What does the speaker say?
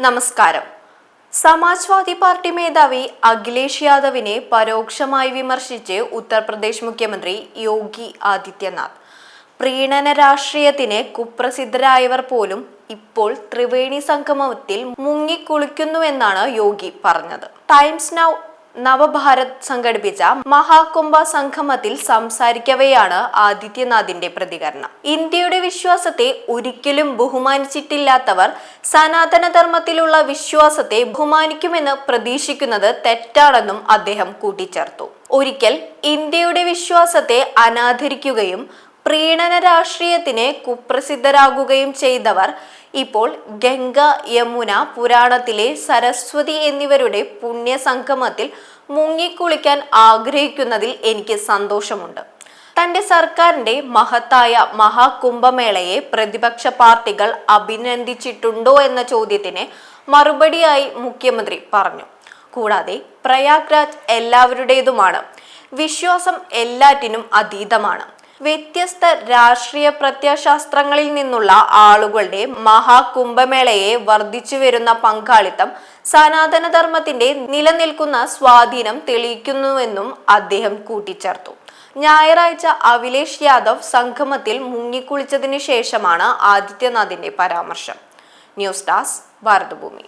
നമസ്കാരം. സമാജ്വാദി പാർട്ടി മേധാവി അഖിലേഷ് യാദവിനെ പരോക്ഷമായി വിമർശിച്ച് ഉത്തർപ്രദേശ് മുഖ്യമന്ത്രി യോഗി ആദിത്യനാഥ്. പ്രീണന രാഷ്ട്രീയത്തിന് കുപ്രസിദ്ധരായവർ പോലും ഇപ്പോൾ ത്രിവേണി സംഗമത്തിൽ മുങ്ങിക്കുളിക്കുന്നുവെന്നാണ് യോഗി പറഞ്ഞത്. ടൈംസ് നൗ നവഭാരത് സംഘടിപ്പിച്ച മഹാകുംഭ സംഗമത്തിൽ സംസാരിക്കവെയാണ് ആദിത്യനാഥിന്റെ പ്രതികരണം. ഇന്ത്യയുടെ വിശ്വാസത്തെ ഒരിക്കലും ബഹുമാനിച്ചിട്ടില്ലാത്തവർ സനാതനധർമ്മത്തിലുള്ള വിശ്വാസത്തെ ബഹുമാനിക്കുമെന്ന് പ്രതീക്ഷിക്കുന്നത് തെറ്റാണെന്നും അദ്ദേഹം കൂട്ടിച്ചേർത്തു. ഒരിക്കൽ ഇന്ത്യയുടെ വിശ്വാസത്തെ അനാദരിക്കുകയും പ്രീണന രാഷ്ട്രീയത്തിന് കുപ്രസിദ്ധരാകുകയും ചെയ്തവർ ഇപ്പോൾ ഗംഗ യമുന പുരാണത്തിലെ സരസ്വതി എന്നിവരുടെ പുണ്യസംഗമത്തിൽ മുങ്ങിക്കുളിക്കാൻ ആഗ്രഹിക്കുന്നതിൽ എനിക്ക് സന്തോഷമുണ്ട്. തന്റെ സർക്കാരിന്റെ മഹത്തായ മഹാകുംഭമേളയെ പ്രതിപക്ഷ പാർട്ടികൾ അഭിനന്ദിച്ചിട്ടുണ്ടോ എന്ന ചോദ്യത്തിന് മറുപടിയായി മുഖ്യമന്ത്രി പറഞ്ഞു. കൂടാതെ പ്രയാഗ്രാജ് എല്ലാവരുടേതുമാണ്. വിശ്വാസം എല്ലാറ്റിനും അതീതമാണ്. വ്യത്യസ്ത രാഷ്ട്രീയ പ്രത്യയശാസ്ത്രങ്ങളിൽ നിന്നുള്ള ആളുകളുടെ മഹാകുംഭമേളയെ വർദ്ധിച്ചു വരുന്ന പങ്കാളിത്തം സനാതനധർമ്മത്തിന്റെ നിലനിൽക്കുന്ന സ്വാധീനം തെളിയിക്കുന്നുവെന്നും അദ്ദേഹം കൂട്ടിച്ചേർത്തു. ഞായറാഴ്ച അഖിലേഷ് യാദവ് സംഗമത്തിൽ മുങ്ങിക്കുളിച്ചതിനു ശേഷമാണ് ആദിത്യനാഥിന്റെ പരാമർശം. News desk Bharathabhumi.